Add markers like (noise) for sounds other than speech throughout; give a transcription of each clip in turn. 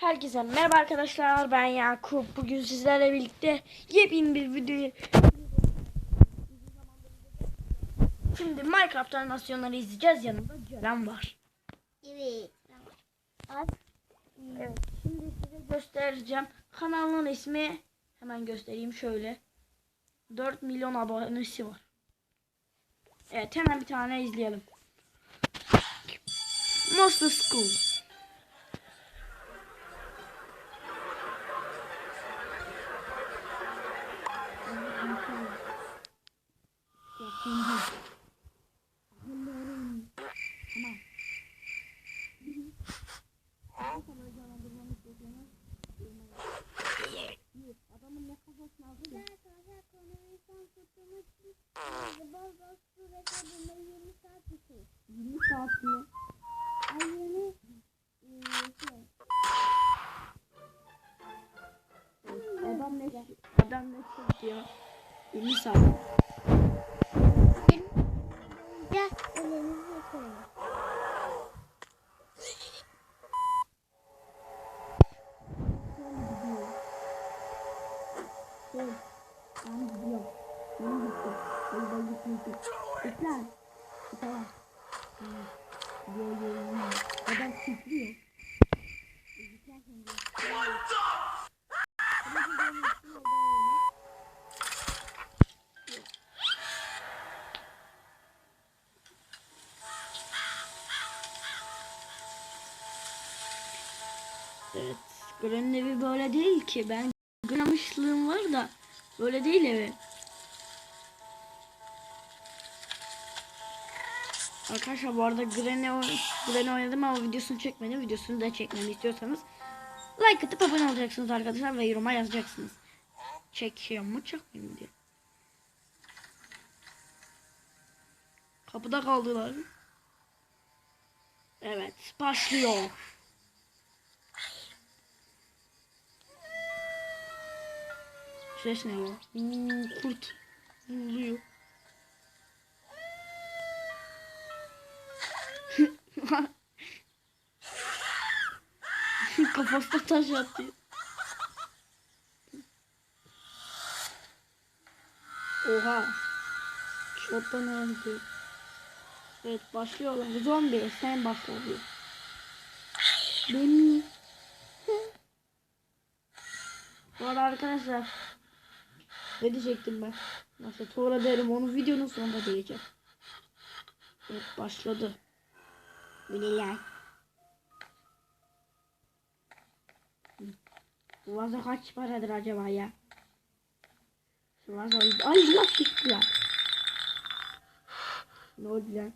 Herkese merhaba arkadaşlar ben Yakup. Bugün sizlerle birlikte yepyeni bir videoyu Şimdi Minecraft animasyonları izleyeceğiz. Yanımda Ceren var. Evet. Evet. Şimdi size göstereceğim. Kanalın ismi hemen göstereyim şöyle. 4 milyon abonesi var. Evet hemen bir tane izleyelim. Monster School. Arkadaşlar konuyu son tuttuğumuz için bol bol su ve sabunla 20 saat tutuyor. 20 saat mi? Ay yeni eee, şey. Adam ne adam ne diyor? 20 saat. Ya elinizi yıkayın. Şey, ben gidiyorum. Ben gittim. Ben ben gittim. Bekler. Tamam. Yo yo yo. Adam titriyor. Evet. Gran'ın evi böyle değil ki. Ben gramışlığım var da böyle değil evi. Arkadaşlar bu arada Granny oynadım ama videosunu çekmedim. Videosunu da çekmemi istiyorsanız like atıp abone olacaksınız arkadaşlar ve yoruma yazacaksınız. Çekiyor mu çekmiyor mu diye. Kapıda kaldılar. Evet başlıyor. Ses ne var? Uuu, kurt. Vuruluyor. (laughs) Kafasına taş attı. Oha. Çoktan öldü. Evet başlıyorlar. Zombi sen başla diyor. Beni. Bu arada arkadaşlar ne diyecektim ben? Nasıl sonra derim onu videonun sonunda diyeceğim. Evet başladı. Bilirler. Bu vazo kaç paradır acaba ya? Şu vazo ay laf gitti ya. Ne oldu lan?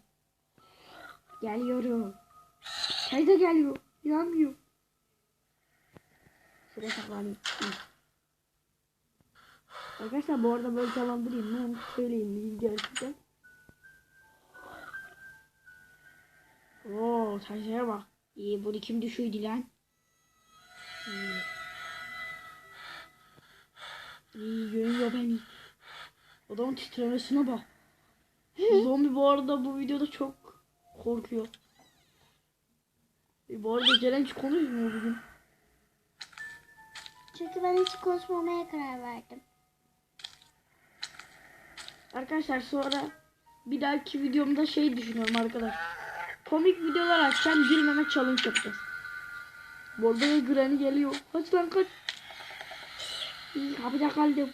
Geliyorum. Teyze geliyor. İnanmıyor. Şuraya saklanayım. Arkadaşlar bu arada böyle canlandırayım mı? Onu söyleyeyim mi? Gerçekten. Oo taşlara bak. İyi bunu kim düşürdü lan? İyi. İyi görüyor beni. Adamın titremesine bak. Zombi bu arada bu videoda çok korkuyor. E, bu arada Ceren hiç konuşmuyor bugün. Çünkü ben hiç konuşmamaya karar verdim. Arkadaşlar sonra bir dahaki videomda şey düşünüyorum arkadaşlar. Komik videolar açacağım gülmeme challenge yapacağız. Arada da Granny geliyor. Kaç lan kaç. Kapıda kaldım.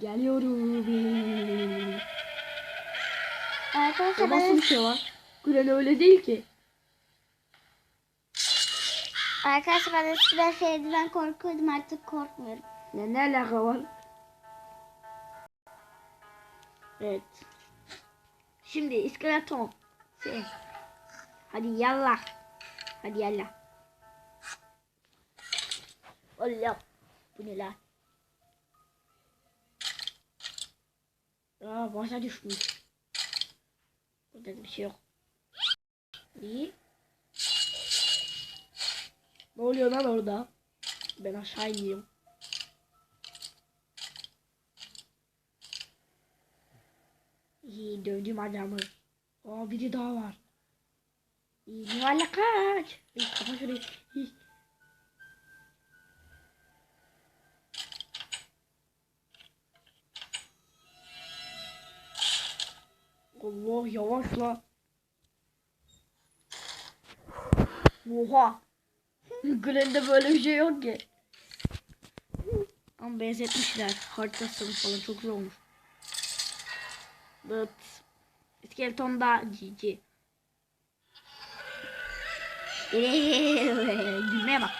Geliyorum. Arkadaşlar nasıl bir şey var? Granny öyle değil ki. arkadaşlar ben eskiden şeyden korkuyordum artık korkmuyorum. Ne, ne alaka var? Evet. Şimdi iskeleton. Şey. Hadi yallah. Hadi yallah. Allah. Bu ne lan? Aa başa düşmüş. Burada da bir şey yok. İyi. Ne oluyor lan orada? Ben aşağı iniyorum. İyi dövdüm adamı. Aa biri daha var. İyi yuvarla kaç. İyi kafa şurayı. Allah yavaş la. Oha. Glenn'de böyle bir şey yok ki. Ama benzetmişler. Haritasını falan çok zor olmuş. But Skeleton da GG. Gülmeye bak.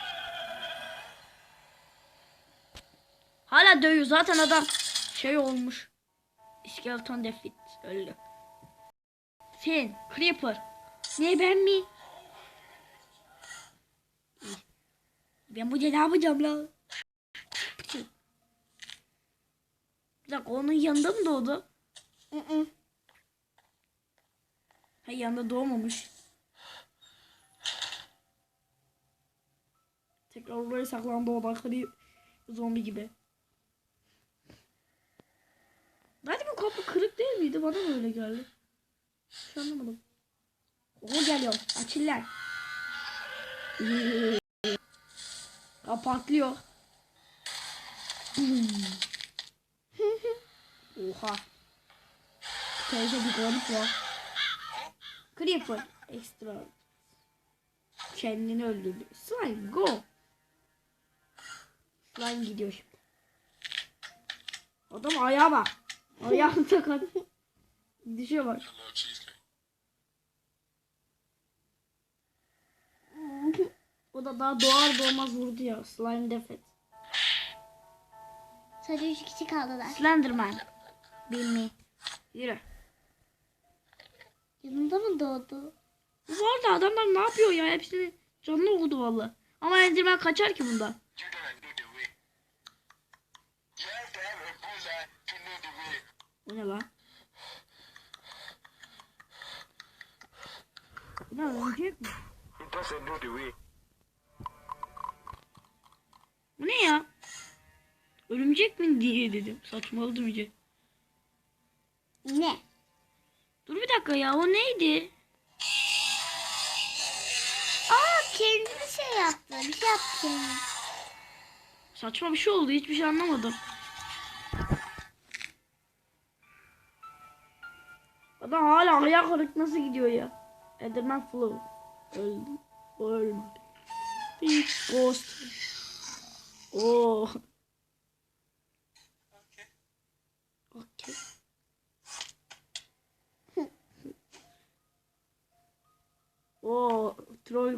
Hala dövüyor. Zaten adam şey olmuş. Skeleton defit öldü. Sen Creeper. Ne ben mi? Ben bu ne yapacağım la? Bir dakika onun yanında mı doğdu? Ha yanında doğmamış. Tekrar oraya saklandı o da kırıyor. Zombi gibi. Hadi bu kapı kırık değil miydi? Bana da öyle geldi. Hiç anlamadım. O geliyor. Lan. Ya patlıyor. (laughs) Oha. Teyze bir garip var. Creeper. Extra. Kendini öldürdü. Slime go. Slime gidiyor şimdi. Adam ayağa bak. Ayağını sakat. Düşüyor bak. O da daha doğar doğmaz vurdu ya. Slime defet. Sadece üç kişi kaldılar. Slenderman. Bilmi. Yürü. Yanında mı doğdu? Bu arada adamlar ne yapıyor ya? Hepsini canlı okudu valla. Ama Enderman kaçar ki bundan. Bu ne lan? Ne örümcek mi? Bu ne ya? Örümcek mi diye dedim. Saçmaladım iyice. Ne? Dur bir dakika ya o neydi? Aa kendini şey yaptı. Bir şey yaptı. Saçma bir şey oldu. Hiçbir şey anlamadım. Adam hala ayağı kırık nasıl gidiyor ya? Enderman Flow. Öldü. O ölmedi. Bir ghost. Oo.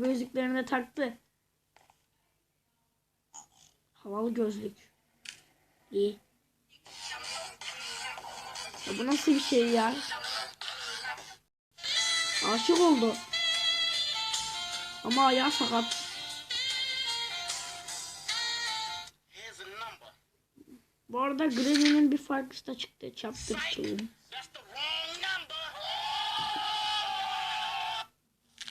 Gözlüklerini taktı. Havalı gözlük. İyi. Ya bu nasıl bir şey ya? Aşık oldu. Ama ayağı sakat. Bu arada Granny'nin bir farklısı da çıktı. Chapter 2.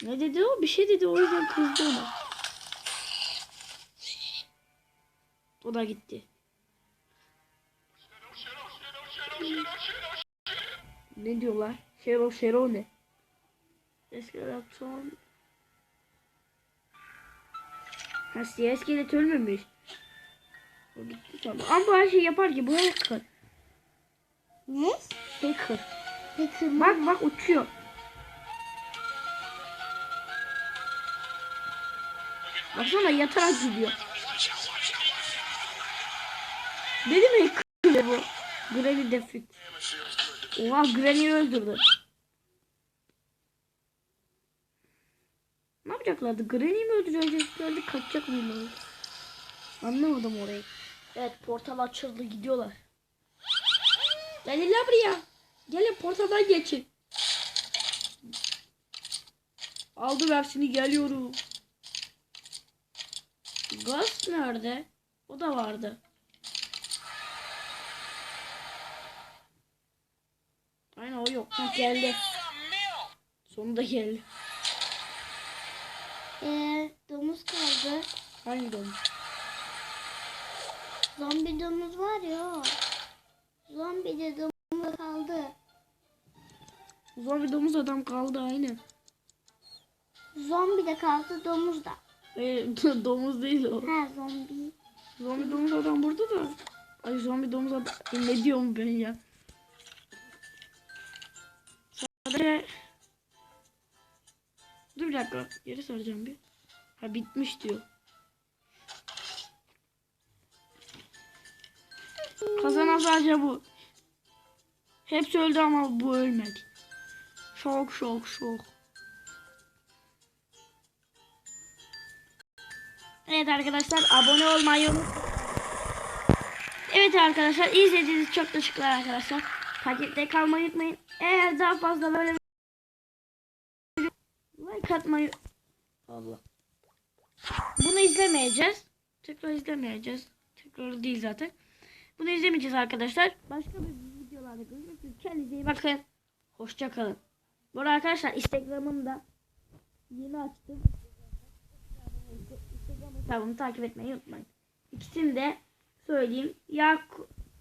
Ne dedi o? Bir şey dedi o yüzden kızdı ona. O da gitti. Ne diyorlar? Şero Şero ne? Eskeleton. Ha iskelet ölmemiş. O gitti sandım. Ama bu her şey yapar ki bu hacker. Ne? Hacker. Mi? Bak bak uçuyor. Baksana yatarak gidiyor. Benim hacker bu. Granny defik. Oha Granny'i öldürdü. Ne yapacaklardı? Granny'i mi öldüreceklerdi? Kaçacak mıydı? Anlamadım orayı. Evet portal açıldı gidiyorlar. Gelin lan buraya. Gelin portaldan geçin. Aldım hepsini geliyorum. Gaz nerede? O da vardı. Aynen o yok. Ha, geldi. Sonunda geldi. Ee, domuz kaldı. Hangi domuz? Zombi domuz var ya. Zombi de domuz kaldı. Zombi domuz adam kaldı aynı. Zombi de kaldı domuz da. E, (laughs) domuz değil o. Ha zombi. Zombi domuz adam burada da. Ay zombi domuz adam. Ne diyorum ben ya? Sadece Dur bir dakika. Geri saracağım bir. Ha bitmiş diyor. Kazanan sadece bu. Hepsi öldü ama bu ölmedi. Şok şok şok. Evet arkadaşlar abone olmayı unutmayın. Evet arkadaşlar izlediğiniz için çok teşekkürler arkadaşlar. Takipte kalmayı unutmayın. Eğer daha fazla böyle like atmayı Allah. Bunu izlemeyeceğiz. Tekrar izlemeyeceğiz. Tekrar değil zaten. Bunu izlemeyeceğiz arkadaşlar. Başka bir videolarda görüşmek üzere. Kendinize iyi bakın. Hoşça kalın. Bu arkadaşlar Instagram'ım da yeni açtım. Hesabımı takip etmeyi unutmayın. İkisini de söyleyeyim. Yak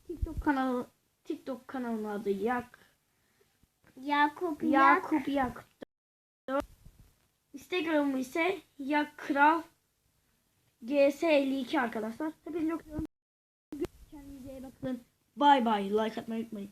TikTok kanalı TikTok kanalının adı Yak Yakup Yak. Yakup Yak. Instagram'ım ise Yak Kral GS52 arkadaşlar. Hepinizi çok. Kendinize iyi bakın. Bay bay. Like atmayı unutmayın.